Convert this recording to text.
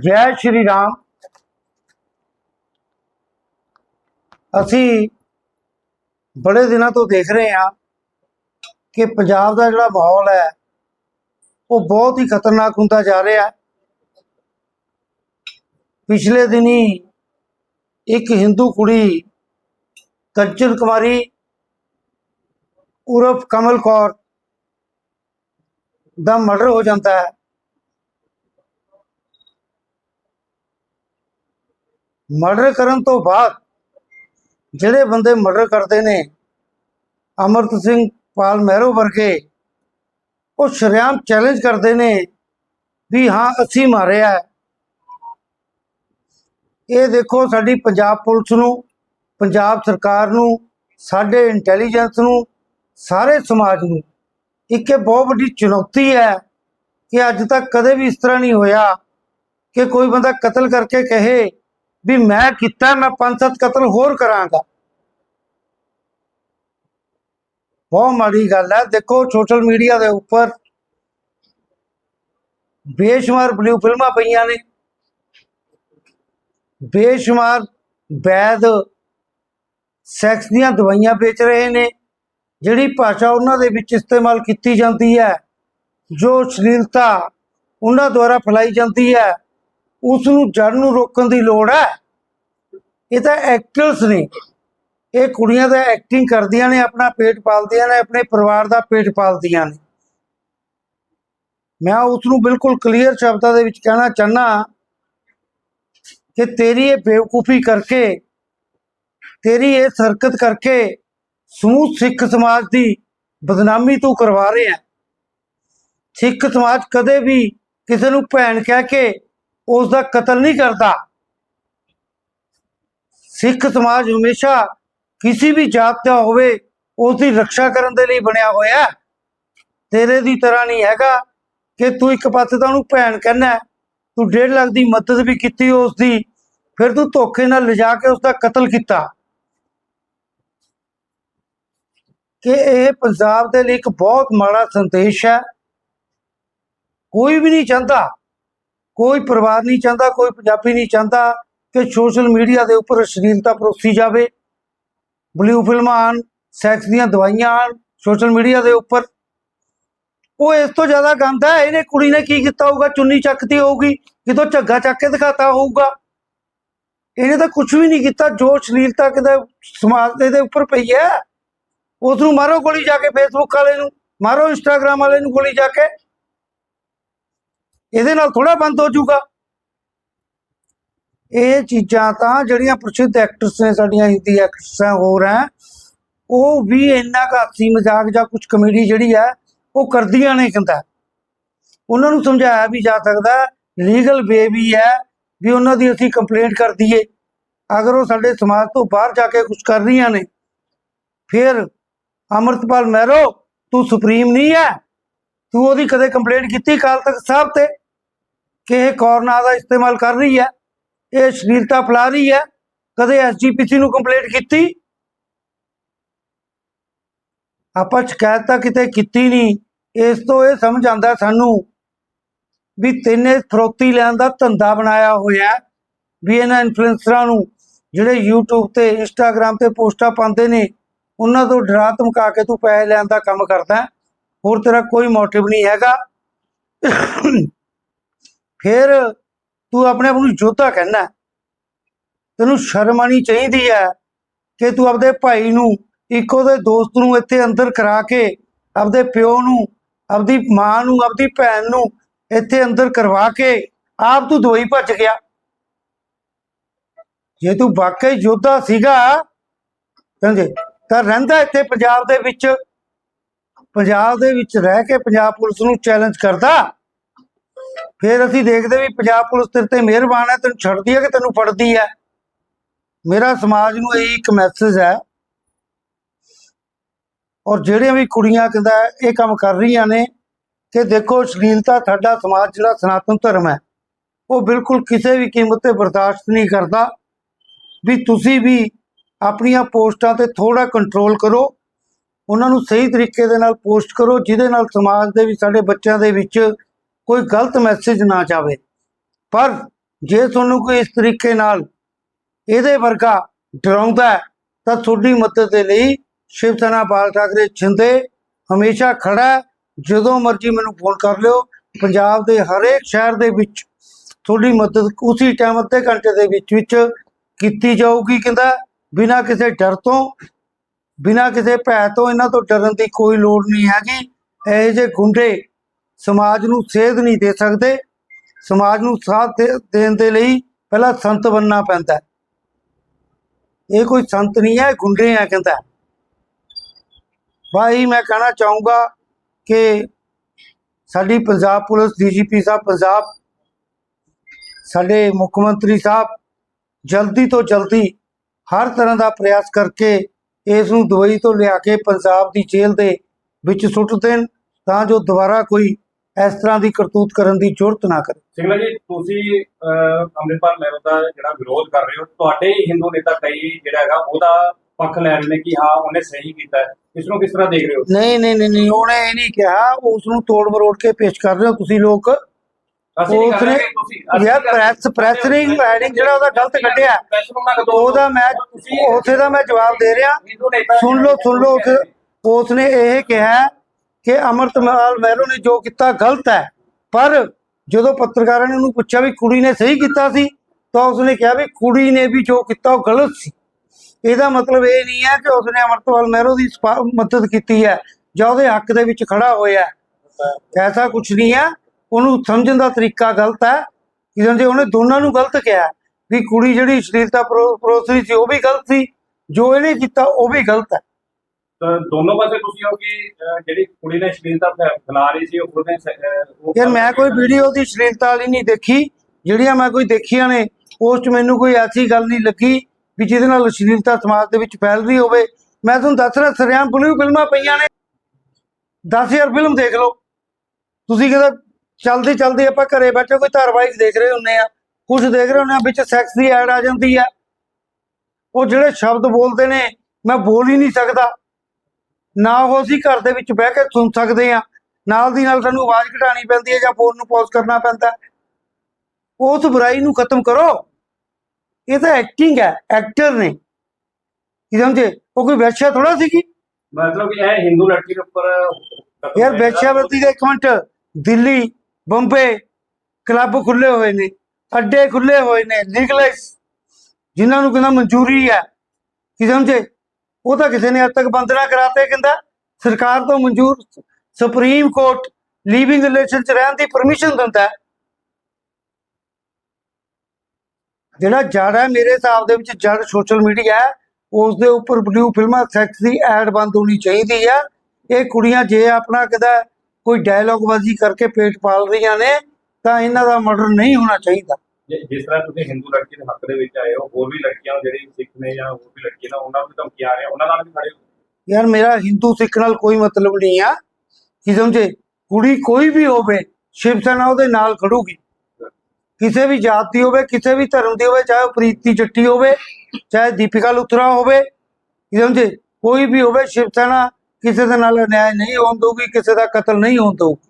ਜੈ ਸ਼੍ਰੀ ਰਾਮ। ਅਸੀਂ ਬੜੇ ਦਿਨਾਂ ਤੋਂ ਦੇਖ ਰਹੇ ਹਾਂ ਕਿ ਪੰਜਾਬ ਦਾ ਜਿਹੜਾ ਮਾਹੌਲ ਹੈ, ਉਹ ਬਹੁਤ ਹੀ ਖਤਰਨਾਕ ਹੁੰਦਾ ਜਾ ਰਿਹਾ ਹੈ। ਪਿਛਲੇ ਦਿਨੀ ਇੱਕ ਹਿੰਦੂ ਕੁੜੀ ਕੰਚਨ ਕੁਮਾਰੀ, ਉਰਫ ਕਮਲ ਕੌਰ ਦਾ ਮਰਡਰ ਹੋ ਜਾਂਦਾ ਹੈ। ਮਰਡਰ ਕਰਨ ਤੋਂ ਬਾਅਦ ਜਿਹੜੇ ਬੰਦੇ ਮਰਡਰ ਕਰਦੇ ਨੇ, ਅਮਰਤ ਸਿੰਘ ਪਾਲ ਮਹਿਰੋ ਵਰਗੇ, ਉਹ ਸ਼ਰੇਆਮ ਚੈਲੰਜ ਕਰਦੇ ਨੇ ਵੀ ਹਾਂ, ਅਸੀਂ ਮਾਰਿਆ ਇਹ ਦੇਖੋ ਸਾਡੀ ਪੰਜਾਬ ਪੁਲਿਸ ਨੂੰ, ਪੰਜਾਬ ਸਰਕਾਰ ਨੂੰ, ਸਾਡੇ ਇੰਟੈਲੀਜੈਂਸ ਨੂੰ, ਸਾਰੇ ਸਮਾਜ ਨੂੰ ਇੱਕ ਇਹ ਬਹੁਤ ਵੱਡੀ ਚੁਣੌਤੀ ਹੈ ਕਿ ਅੱਜ ਤੱਕ ਕਦੇ ਵੀ ਇਸ ਤਰ੍ਹਾਂ ਨਹੀਂ ਹੋਇਆ ਕਿ ਕੋਈ ਬੰਦਾ ਕਤਲ ਕਰਕੇ ਕਹੇ ਵੀ ਮੈਂ ਕੀਤਾ, ਮੈਂ ਪੰਜ ਸੱਤ ਕਤਲ ਹੋਰ ਕਰਾਂਗਾ। ਬਹੁਤ ਮਾੜੀ ਗੱਲ ਹੈ। ਦੇਖੋ ਸੋਸ਼ਲ ਮੀਡੀਆ ਦੇ ਉੱਪਰ ਬੇਸ਼ੁਮਾਰ ਬਲੂ ਫਿਲਮਾਂ ਪਈਆਂ ਨੇ। ਬੇਸ਼ੁਮਾਰ ਵੈਦ ਸੈਕਸ ਦੀਆਂ ਦਵਾਈਆਂ ਵੇਚ ਰਹੇ ਨੇ। ਜਿਹੜੀ ਭਾਸ਼ਾ ਉਹਨਾਂ ਦੇ ਵਿੱਚ ਇਸਤੇਮਾਲ ਕੀਤੀ ਜਾਂਦੀ ਹੈ, ਜੋ ਅਸ਼ਲੀਲਤਾ ਉਹਨਾਂ ਦੁਆਰਾ ਫੈਲਾਈ ਜਾਂਦੀ ਹੈ। ਉਸ ਨੂੰ ਜੜ ਨੂੰ ਰੋਕਣ ਦੀ ਲੋੜ ਹੈ। ਇਹ ਤਾਂ ਐਕਟਰਸ ਨੇ। ਇਹ ਕੁੜੀਆਂ ਦਾ ਐਕਟਿੰਗ ਕਰਦੀਆਂ ਨੇ, ਆਪਣਾ ਪੇਟ ਪਾਲਦੀਆਂ ਨੇ, ਆਪਣੇ ਪਰਿਵਾਰ ਦਾ ਪੇਟ ਪਾਲਦੀਆਂ ਨੇ। ਮੈਂ ਉਸ ਨੂੰ ਬਿਲਕੁਲ ਕਲੀਅਰ ਸ਼ਬਦਾਂ ਦੇ ਵਿੱਚ ਕਹਿਣਾ ਚਾਹਨਾ ਕਿ ਤੇਰੀ ਇਹ ਬੇਵਕੂਫੀ ਕਰਕੇ, ਤੇਰੀ ਇਹ ਸਰਕਤ ਕਰਕੇ ਸਮੂਹ ਸਿੱਖ ਸਮਾਜ ਦੀ ਬਦਨਾਮੀ ਤੂੰ ਕਰਵਾ ਰਿਹਾ ਹੈ। ਸਿੱਖ ਸਮਾਜ ਕਦੇ ਵੀ ਕਿਸੇ ਨੂੰ ਭੈਣ ਕਹਿ ਕੇ ਉਸ ਦਾ ਕਤਲ ਨਹੀਂ ਕਰਦਾ। ਸਿੱਖ ਸਮਾਜ ਹਮੇਸ਼ਾ ਕਿਸੇ ਵੀ ਜਾਤ ਦਾ ਹੋਵੇ ਉਸ ਦੀ ਰੱਖਿਆ ਕਰਨ ਦੇ ਲਈ ਬਣਿਆ ਹੋਇਆ ਤੇਰੇ ਦੀ ਤਰ੍ਹਾਂ ਨਹੀਂ ਹੈਗਾ ਕਿ ਤੂੰ ਇੱਕ ਪਾਸੇ ਤਾਂ ਉਹਨੂੰ ਭੈਣ ਕਹਿੰਦਾ ਤੂੰ 1.5 ਲੱਖ ਦੀ ਮਦਦ ਵੀ ਕੀਤੀ ਉਸ ਦੀ ਫਿਰ ਤੂੰ ਧੋਖੇ ਨਾਲ ਲਿਜਾ ਕੇ ਉਸ ਦਾ ਕਤਲ ਕੀਤਾ। ਕਿ ਇਹ ਪੰਜਾਬ ਦੇ ਲਈ ਇੱਕ ਬਹੁਤ ਮਾੜਾ ਸੰਦੇਸ਼ ਹੈ। ਕੋਈ ਵੀ ਨਹੀਂ ਚਾਹੁੰਦਾ ਕੋਈ ਪਰਿਵਾਰ ਨਹੀਂ ਚਾਹੁੰਦਾ, ਕੋਈ ਪੰਜਾਬੀ ਨਹੀਂ ਚਾਹੁੰਦਾ ਕਿ ਸੋਸ਼ਲ ਮੀਡੀਆ ਦੇ ਉੱਪਰ ਅਸ਼ਲੀਲਤਾ ਪਰੋਸੀ ਜਾਵੇ। ਬਲੂ ਫਿਲਮਾਂ ਆਉਣ ਸੈਕਸ ਦੀਆਂ ਦਵਾਈਆਂ ਆਉਣ, ਸੋਸ਼ਲ ਮੀਡੀਆ ਦੇ ਉੱਪਰ। ਉਹ ਇਸ ਤੋਂ ਜ਼ਿਆਦਾ ਗੰਦਾ ਹੈ, ਇਹਨੇ ਕੁੜੀ ਨੇ ਕੀ ਕੀਤਾ ਹੋਊਗਾ? ਚੁੰਨੀ ਚੱਕਦੀ ਹੋਊਗੀ ਕਿਤੋਂ ਝੱਗਾ ਚੱਕ ਕੇ ਦਿਖਾਤਾ ਹੋਊਗਾ। ਇਹਨੇ ਤਾਂ ਕੁਝ ਵੀ ਨਹੀਂ ਕੀਤਾ, ਜੋ ਅਸ਼ਲੀਲਤਾ ਕਿਤੇ ਸਮਾਜ ਦੇ ਦੇ ਉੱਪਰ ਪਈ ਹੈ। ਉਸ ਨੂੰ ਮਾਰੋ ਗੋਲੀ ਜਾ ਕੇ ਫੇਸਬੁੱਕ ਵਾਲੇ ਨੂੰ, ਮਾਰੋ ਇੰਸਟਾਗ੍ਰam ਵਾਲੇ ਨੂੰ ਗੋਲੀ ਜਾ ਕੇ। ਇਹਦੇ ਨਾਲ ਥੋੜਾ ਬੰਦ ਹੋ ਜਾਊਗਾ। ਇਹ ਚੀਜ਼ਾਂ ਤਾਂ ਜਿਹੜੀਆਂ ਪ੍ਰਸਿੱਧ ਐਕਟਰਸ ਨੇ ਸਾਡੀਆਂ ਹਿੰਦੀ ਐਕਟਰਸਾਂ ਹੋਰ ਹੈ, ਉਹ ਵੀ ਇੰਨਾ ਕੁ ਹਾਸੀ ਮਜ਼ਾਕ ਜਾਂ ਕੁਝ ਕਮੇਡੀ ਜਿਹੜੀ ਹੈ, ਉਹ ਕਰਦੀਆਂ ਨੇ ਕਹਿੰਦਾ। ਉਹਨਾਂ ਨੂੰ ਸਮਝਾਇਆ ਵੀ ਜਾ ਸਕਦਾ ਲੀਗਲ ਵੇ ਵੀ ਹੈ ਵੀ ਉਹਨਾਂ ਦੀ ਅਸੀਂ ਕੰਪਲੇਂਟ ਕਰ ਦਈਏ। ਅਗਰ ਉਹ ਸਾਡੇ ਸਮਾਜ ਤੋਂ ਬਾਹਰ ਜਾ ਕੇ ਕੁਝ ਕਰ ਰਹੀਆਂ ਨੇ, ਫਿਰ ਅਮਰਤਪਾਲ ਮਹਿਰੋ, ਤੂੰ ਸੁਪਰੀਮ ਨਹੀਂ ਹੈ। ਤੂੰ ਉਹਦੀ ਕਦੇ ਕੰਪਲੇਂਟ ਕੀਤੀ ਕਾਲ ਤੱਕ ਸਾਹਿਬ ਤੇ? ਕਿ ਇਹ ਕੌਰਨਾ ਦਾ ਇਸਤੇਮਾਲ ਕਰ ਰਹੀ ਹੈ, ਇਹ ਅਸ਼ਲੀਲਤਾ ਫੈਲਾ ਰਹੀ ਹੈ, ਕਦੇ ਐਸਜੀਪੀਸੀ ਨੂੰ ਕੰਪਲੇਂਟ ਕੀਤੀ? ਆਪਾਂ ਸ਼ਿਕਾਇਤ ਤਾਂ ਕਿਤੇ ਕੀਤੀ ਨਹੀਂ, ਇਸ ਤੋਂ ਇਹ ਸਮਝ ਆਉਂਦਾ ਸਾਨੂੰ ਵੀ ਤੈਨੇ ਫਰੋਤੀ ਲੈਣ ਦਾ ਧੰਦਾ ਬਣਾਇਆ ਹੋਇਆ ਵੀ ਇਹਨਾਂ ਇਨਫਲੂਐਂਸਰਾਂ ਨੂੰ ਜਿਹੜੇ YouTube ਤੇ, Instagram ਤੇ ਪੋਸਟਾਂ ਪਾਉਂਦੇ ਨੇ, ਉਹਨਾਂ ਤੋਂ ਡਰਾ ਧਮਕਾ ਕੇ ਤੂੰ ਪੈਸੇ ਲੈਣ ਦਾ ਕੰਮ ਕਰਦਾ ਹੋਰ ਤੇਰਾ ਕੋਈ ਮੋਟਿਵ ਨਹੀਂ ਹੈਗਾ। ਫਿਰ ਤੂੰ ਆਪਣੇ ਆਪ ਨੂੰ ਯੋਧਾ ਕਹਿੰਦਾ ਤੈਨੂੰ ਸ਼ਰਮ ਆਣੀ ਚਾਹੀਦੀ ਹੈ ਕਿ ਤੂੰ ਆਪਦੇ ਭਾਈ ਨੂੰ ਇੱਕੋ ਦੇ ਦੋਸਤ ਨੂੰ ਇੱਥੇ ਅੰਦਰ ਕਰਾ ਕੇ ਆਪਦੇ ਪਿਓ ਨੂੰ, ਆਪਦੀ ਮਾਂ ਨੂੰ, ਆਪਦੀ ਭੈਣ ਨੂੰ ਇੱਥੇ ਅੰਦਰ ਕਰਵਾ ਕੇ ਆਪ ਤੂੰ ਦੋਈ ਭੱਜ ਗਿਆ। ਜੇ ਤੂੰ ਵਾਕਈ ਯੋਧਾ ਸੀਗਾ, ਕਹਿੰਦੇ, ਤਾਂ ਰਹਿੰਦਾ ਇੱਥੇ ਪੰਜਾਬ ਦੇ ਵਿੱਚ, ਪੰਜਾਬ ਦੇ ਵਿੱਚ ਰਹਿ ਕੇ ਪੰਜਾਬ ਪੁਲਿਸ ਨੂੰ ਚੈਲੰਜ ਕਰਦਾ। ਫਿਰ ਅਸੀਂ ਦੇਖਦੇ ਵੀ ਪੰਜਾਬ ਪੁਲਿਸ ਤੇਰੇ ਤੇ ਮਿਹਰਬਾਨ ਹੈ, ਤੈਨੂੰ ਛੱਡਦੀ ਹੈ ਕਿ ਤੈਨੂੰ ਫੜਦੀ ਹੈ? ਮੇਰਾ ਸਮਾਜ ਨੂੰ ਇਹ ਇੱਕ ਮੈਸੇਜ ਹੈ। ਔਰ ਜਿਹੜੀਆਂ ਵੀ ਕੁੜੀਆਂ ਕਹਿੰਦਾ ਇਹ ਕੰਮ ਕਰ ਰਹੀਆਂ ਨੇ ਕਿ ਦੇਖੋ ਅਸ਼ਲੀਲਤਾ ਸਾਡਾ ਸਮਾਜ ਜਿਹੜਾ ਸਨਾਤਨ ਧਰਮ ਹੈ, ਉਹ ਬਿਲਕੁਲ ਕਿਸੇ ਵੀ ਕੀਮਤ ਤੇ ਬਰਦਾਸ਼ਤ ਨਹੀਂ ਕਰਦਾ। ਵੀ ਤੁਸੀਂ ਵੀ ਆਪਣੀਆਂ ਪੋਸਟਾਂ ਤੇ ਥੋੜਾ ਕੰਟਰੋਲ ਕਰੋ, ਉਹਨਾਂ ਨੂੰ ਸਹੀ ਤਰੀਕੇ ਦੇ ਨਾਲ ਪੋਸਟ ਕਰੋ, ਜਿਹਦੇ ਨਾਲ ਸਮਾਜ ਦੇ ਵੀ, ਸਾਡੇ ਬੱਚਿਆਂ ਦੇ ਵਿੱਚ ਕੋਈ ਗਲਤ ਮੈਸੇਜ ਨਾ ਜਾਵੇ। ਪਰ ਜੇ ਤੁਹਾਨੂੰ ਕੋਈ ਇਸ ਤਰੀਕੇ ਨਾਲ ਇਹਦੇ ਵਰਗਾ ਡਰਾਉਂਦਾ ਤਾਂ ਤੁਹਾਡੀ ਮਦਦ ਦੇ ਲਈ ਸ਼ਿਵ ਸੈਨਾ ਬਾਲ ਠਾਕਰੇ ਛਿੰਦੇ ਹਮੇਸ਼ਾ ਖੜਾ ਜਦੋਂ ਮਰਜ਼ੀ ਮੈਨੂੰ ਫੋਨ ਕਰ ਲਿਓ। ਪੰਜਾਬ ਦੇ ਹਰੇਕ ਸ਼ਹਿਰ ਦੇ ਵਿੱਚ ਤੁਹਾਡੀ ਮਦਦ ਉਸੇ ਟਾਈਮ ਅੱਧੇ ਘੰਟੇ ਦੇ ਵਿੱਚ ਵਿੱਚ ਕੀਤੀ ਜਾਊਗੀ ਕਹਿੰਦਾ। ਬਿਨਾਂ ਕਿਸੇ ਡਰ ਤੋਂ, ਬਿਨਾਂ ਕਿਸੇ ਭੈ ਤੋਂ ਇਹਨਾਂ ਤੋਂ ਡਰਨ ਦੀ ਕੋਈ ਲੋੜ ਨਹੀਂ ਹੈਗੀ। ਇਹ ਜੇ ਗੁੰਡੇ ਸਮਾਜ ਨੂੰ ਸੇਧ ਨਹੀਂ ਦੇ ਸਕਦੇ। ਸਮਾਜ ਨੂੰ ਸਾਥ ਦੇ- ਦੇਣ ਦੇ ਲਈ ਪਹਿਲਾਂ ਸੰਤ ਬਣਨਾ ਪੈਂਦਾ ਇਹ ਕੋਈ ਸੰਤ ਨਹੀਂ ਹੈ, ਇਹ ਗੁੰਡੇ ਆ ਕਹਿੰਦਾ ਭਾਈ ਮੈਂ ਕਹਿਣਾ ਚਾਹੂੰਗਾ ਕਿ ਸਾਡੀ ਪੰਜਾਬ ਪੁਲਿਸ, ਡੀਜੀਪੀ ਸਾਹਿਬ, ਪੰਜਾਬ ਸਾਡੇ ਮੁੱਖ ਮੰਤਰੀ ਸਾਹਿਬ ਜਲਦੀ ਤੋਂ ਜਲਦੀ ਹਰ ਤਰ੍ਹਾਂ ਦਾ ਪ੍ਰਯਾਸ ਕਰਕੇ ਇਸ ਨੂੰ ਦੁਬਈ ਤੋਂ ਲਿਆ ਕੇ ਪੰਜਾਬ ਦੀ ਜੇਲ੍ਹ ਦੇ ਵਿੱਚ ਸੁੱਟ ਦੇਣ ਤਾਂ ਜੋ ਦੁਬਾਰਾ ਕੋਈ ਇਸ ਤਰ੍ਹਾਂ ਦੀ ਕਰਤੂਤ ਕਰਨ ਦੀ ਜ਼ਰੂਰਤ ਨਾ ਕਰੇ। ਸਿੰਗਲਾ ਜੀ ਤੁਸੀਂ ਅੰਮ੍ਰਿਤਪਾਲ ਮਹਿਰੋ ਦਾ ਜਿਹੜਾ ਵਿਰੋਧ ਕਰ ਰਹੇ ਹੋ ਤੁਹਾਡੇ ਹੀ ਹਿੰਦੂ ਨੇਤਾ ਕਈ ਜਿਹੜਾ ਹੈਗਾ ਉਹਦਾ ਪੱਖ ਲੈ ਰਹੇ ਨੇ ਕਿ ਹਾਂ ਉਹਨੇ ਸਹੀ ਕੀਤਾ। ਇਸ ਨੂੰ ਕਿਸ ਤਰ੍ਹਾਂ ਦੇਖ ਰਹੇ ਹੋ? ਨਹੀਂ ਨਹੀਂ ਨਹੀਂ ਨਹੀਂ ਉਹਨੇ ਇਹ ਨਹੀਂ ਕਿਹਾ ਉਸ ਨੂੰ ਤੋੜ ਮਰੋੜ ਕੇ ਪੇਸ਼ ਕਰ ਰਹੇ ਹੋ ਤੁਸੀਂ ਲੋਕ। ਉਸਨੇ- ਯਾਰ। ਪ੍ਰੈਸ ਪ੍ਰੈਸ ਨੇ ਹੈਡਿੰਗ ਜਿਹੜਾ ਉਹਦਾ ਗਲਤ ਕੱਢਿਆ। ਉਹਦਾ ਮੈਂ ਉਥੇ ਦਾ ਮੈਂ ਜਵਾਬ ਦੇ ਰਿਹਾ। ਸੁਣ ਲਓ ਸੁਣ ਲਓ ਉਸ ਉਸਨੇ ਇਹ ਕਿਹਾ ਕਿ ਅਮਰਤਮਾਲ ਮਹਿਰੋ ਨੇ ਜੋ ਕੀਤਾ ਗਲਤ ਹੈ। ਪਰ ਜਦੋਂ ਪੱਤਰਕਾਰਾਂ ਨੇ ਉਹਨੂੰ ਪੁੱਛਿਆ ਵੀ ਕੁੜੀ ਨੇ ਸਹੀ ਕੀਤਾ ਸੀ, ਤਾਂ ਉਸਨੇ ਕਿਹਾ ਵੀ ਕੁੜੀ ਨੇ ਵੀ ਜੋ ਕੀਤਾ ਉਹ ਗਲਤ ਸੀ। ਇਹਦਾ ਮਤਲਬ ਇਹ ਨਹੀਂ ਹੈ ਕਿ ਉਸਨੇ ਅਮਰਤਪਾਲ ਮਹਿਰੋ ਦੀ ਸਪਾ- ਮਦਦ ਕੀਤੀ ਹੈ ਜਾਂ ਉਹਦੇ ਹੱਕ ਦੇ ਵਿੱਚ ਖੜਾ ਹੋਇਆ ਐਸਾ ਕੁਝ ਨਹੀਂ ਹੈ। ਉਹਨੂੰ ਸਮਝਣ ਦਾ ਤਰੀਕਾ ਗਲਤ ਹੈ। ਕਿ ਜੇ ਉਹਨੇ ਦੋਨਾਂ ਨੂੰ ਗਲਤ ਕਿਹਾ ਵੀ ਕੁੜੀ ਜਿਹੜੀ ਅਸ਼ਲੀਲਤਾ ਪਰੋ- ਪਰੋਸ ਸੀ ਉਹ ਵੀ ਗਲਤ ਸੀ, ਜੋ ਇਹਨੇ ਕੀਤਾ ਉਹ ਵੀ ਗਲਤ ਹੈ। ਤਾਂ ਦੋਨੋਂ ਪਾਸੇ ਤੁਸੀਂ ਹੋ ਕਿ ਅਹ, ਜਿਹੜੀ ਕੁੜੀ ਨੇ ਸ਼ਲੀਲਤਾ ਫੈ- ਫੈਲਾ ਰਹੀ ਸੀ ਉਹਨੇ ਸ- ਅਹ, ਉਹ ਯਾਰ ਮੈਂ ਕੋਈ ਵੀਡੀਓ ਦੀ ਅਸ਼ਲੀਲਤਾ ਵਾਲੀ ਨਹੀਂ ਦੇਖੀ ਜਿਹੜੀਆਂ ਮੈਂ ਕੋਈ ਦੇਖੀਆਂ ਨੇ ਉਸ 'ਚ ਮੈਨੂੰ ਕੋਈ ਐਸੀ ਗੱਲ ਨਹੀਂ ਲੱਗੀ ਵੀ ਜਿਹਦੇ ਨਾਲ ਅਸ਼ਲੀਲਤਾ ਸਮਾਜ ਦੇ ਵਿੱਚ ਫੈਲ ਰਹੀ ਹੋਵੇ। ਮੈਂ ਤੁਹਾਨੂੰ ਦੱਸ ਰਿਹਾ ਸਰਿਆਮ ਬਲੂ ਫਿਲਮਾਂ ਪਈਆਂ ਨੇ। 10000 ਫਿਲਮ ਦੇਖ ਲਓ। ਤੁਸੀਂ ਕਹਿੰਦਾ ਚਲਦੇ ਚਲਦੇ ਆਪਾਂ ਘਰੇ ਬੈਠੇ ਕੋਈ ਧਾਰਾਵਾਹਿਕ ਦੇਖ ਰਹੇ ਹੁੰਨੇ ਆ। ਕੁਝ ਦੇਖ ਰਹੇ ਹੁੰਨੇ ਆ ਵਿੱਚ ਸੈਕਸ ਦੀ ਐਡ ਆ ਜਾਂਦੀ ਆ। ਉਹ ਜਿਹੜੇ ਸ਼ਬਦ ਬੋਲਦੇ ਨੇ ਮੈਂ ਬੋਲ ਹੀ ਨਹੀਂ ਸਕਦਾ। ਨਾ ਉਹ ਅਸੀਂ ਘਰ ਦੇ ਵਿੱਚ ਬਹਿ ਕੇ ਸੁਣ ਸਕਦੇ ਆ ਨਾਲ ਦੀ ਨਾਲ ਸਾਨੂੰ ਆਵਾਜ਼ ਘਟਾਣੀ ਪੈਂਦੀ ਹੈ ਜਾਂ ਫੋਨ ਨੂੰ ਪੌਜ਼ ਕਰਨਾ ਪੈਂਦਾ। ਉਸ ਬੁਰਾਈ ਨੂੰ ਖਤਮ ਕਰੋ। ਇਹ ਤਾਂ ਐਕਟਿੰਗ ਹੈ ਐਕਟਰ ਨੇ। ਕੀ ਸਮਝੇ? ਉਹ ਕੋਈ ਵੈਸ਼ਿਆ ਥੋੜਾ ਮਤਲਬ ਕਿ? ਇਹ ਹਿੰਦੂ ਲੜਕੀ ਦੇ ਉੱਪਰ ਯਾਰ। ਵੈਸ਼ਿਆਵਰਤੀ ਦੇ ਇੱਕ ਮਿੰਟ। ਦਿੱਲੀ ਬੰਬੇ ਕਲੱਬ ਖੁੱਲੇ ਹੋਏ ਨੇ। ਅੱਡੇ ਖੁੱਲੇ ਹੋਏ ਨੇ। ਲੀਗਲਾਈਜ਼ ਜਿਨ੍ਹਾਂ ਨੂੰ ਕਹਿੰਦਾ ਮਨਜ਼ੂਰੀ ਹੈ। ਕੀ ਸਮਝੇ? ਉਹ ਤਾਂ ਕਿਸੇ ਨੇ ਅੱਜ ਤੱਕ ਬੰਦ ਨਾ ਕਰਾਤੇ, ਕਹਿੰਦਾ ਸਰਕਾਰ ਤੋਂ ਮਨਜ਼ੂਰ ਸੁਪਰੀਮ ਕੋਰਟ ਲਿਵਿੰਗ ਰਿਲੇਸ਼ਨ ਚ ਰਹਿਣ ਦੀ ਪਰਮਿਸ਼ਨ ਦਿੰਦਾ ਹੈ। ਜਿਹੜਾ ਜੜ ਹੈ, ਮੇਰੇ ਹਿਸਾਬ ਦੇ ਵਿੱਚ ਜੜ ਸੋਸ਼ਲ ਮੀਡੀਆ ਹੈ ਉਸ ਦੇ ਉੱਪਰ ਬਲੂ ਫਿਲਮਾਂ ਸੈਕਸ ਦੀ ਐਡ ਬੰਦ ਹੋਣੀ ਚਾਹੀਦੀ ਆ। ਇਹ ਕੁੜੀਆਂ ਜੇ ਆਪਣਾ ਕਿਦਾ ਕੋਈ ਡਾਇਲੌਗਬਾਜ਼ੀ ਕਰਕੇ ਪੇਟ ਪਾਲ ਰਹੀਆਂ ਨੇ, ਤਾਂ ਇਹਨਾਂ ਦਾ ਮਰਡਰ ਨਹੀਂ ਹੋਣਾ ਚਾਹੀਦਾ। ਜਿਸ ਤਰ੍ਹਾਂ ਤੁਸੀਂ ਹਿੰਦੂ ਲੜਕੀ ਦੇ ਹੱਕ ਦੇ ਵਿੱਚ ਆਏ ਹੋ, ਹੋਰ ਵੀ ਲੜਕੀਆਂ ਜਿਹੜੀ ਸਿੱਖ ਨੇ ਜਾਂ ਹੋਰ ਵੀ ਲੜਕੀਆਂ ਨੇ, ਉਹਨਾਂ ਨੂੰ ਧਮਕੀਆਂ ਆ ਰਹੀਆਂ, ਉਹਨਾਂ ਨਾਲ ਵੀ ਖੜੇ ਹੋ? ਯਾਰ ਮੇਰਾ ਹਿੰਦੂ ਸਿੱਖ ਨਾਲ ਕੋਈ ਮਤਲਬ ਨਹੀਂ ਆ। ਕੀ ਸਮਝੇ? ਕੁੜੀ ਕੋਈ ਵੀ ਹੋਵੇ, ਸ਼ਿਵ ਸੈਨਾ ਉਹਦੇ ਨਾਲ ਖੜੂਗੀ। ਕਿਸੇ ਵੀ ਜਾਤ ਦੀ ਹੋਵੇ, ਕਿਸੇ ਵੀ ਧਰਮ ਦੀ ਹੋਵੇ, ਚਾਹੇ ਉਹ ਪ੍ਰੀਤੀ ਜੱਟੀ ਹੋਵੇ, ਚਾਹੇ ਦੀਪਿਕਾ ਲੁਥਰਾ ਹੋਵੇ ਕੀ ਸਮਝੇ? ਕੋਈ ਵੀ ਹੋਵੇ, ਸ਼ਿਵ ਸੈਨਾ ਕਿਸੇ ਦੇ ਨਾਲ ਅਨਿਆਏ ਨਹੀਂ ਹੋਣ ਦਊਗੀ, ਕਿਸੇ ਦਾ ਕਤਲ ਨਹੀਂ ਹੋਣ ਦਊਗੀ।